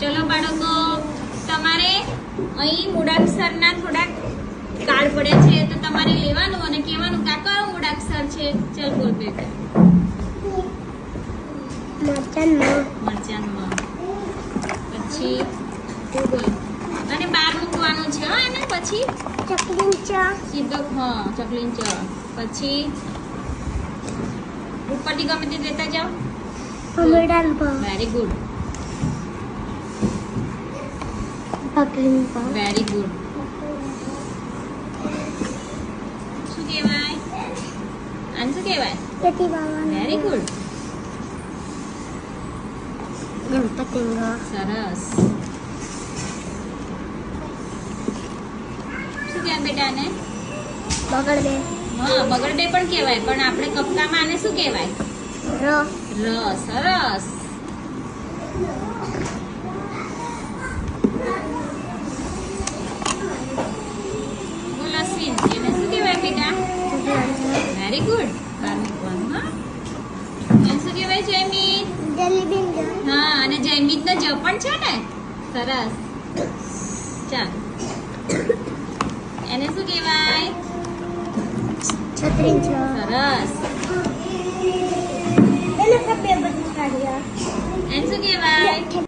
ચલો બાળકો તમારે અહીં મૂળાક્ષરના થોડાક કાર્ડ પડે છે તો તમારે લેવાનું અને કહેવાનું કે કયો મૂળાક્ષર છે? ચલ બોલ બેટા મરચાંમાં મરચાંમાં પછી તું બોલ. અને બહાર મૂકવાનું છે હો એને? પછી? ચકલી ચા. સીધો હા ચકલીન ચ. પછી? ઉપરથી ગમે તે લેતા જાઓ. વેરી ગુડ વેરી ગુડ શું કહેવાય? આને શું કહેવાય? વેરી ગુડ ગણપતિ સરસ. શું કહેવાય બેટા આને બગડ હા બગડે પણ કહેવાય પણ આપણે કપકામાં આને શું કહેવાય? ર. ર સરસ. અને નો જ પણ છે ને? સરસ. ચાલ. એને શું કહેવાય? છત્રી છ સરસ. એને શું કહેવાય?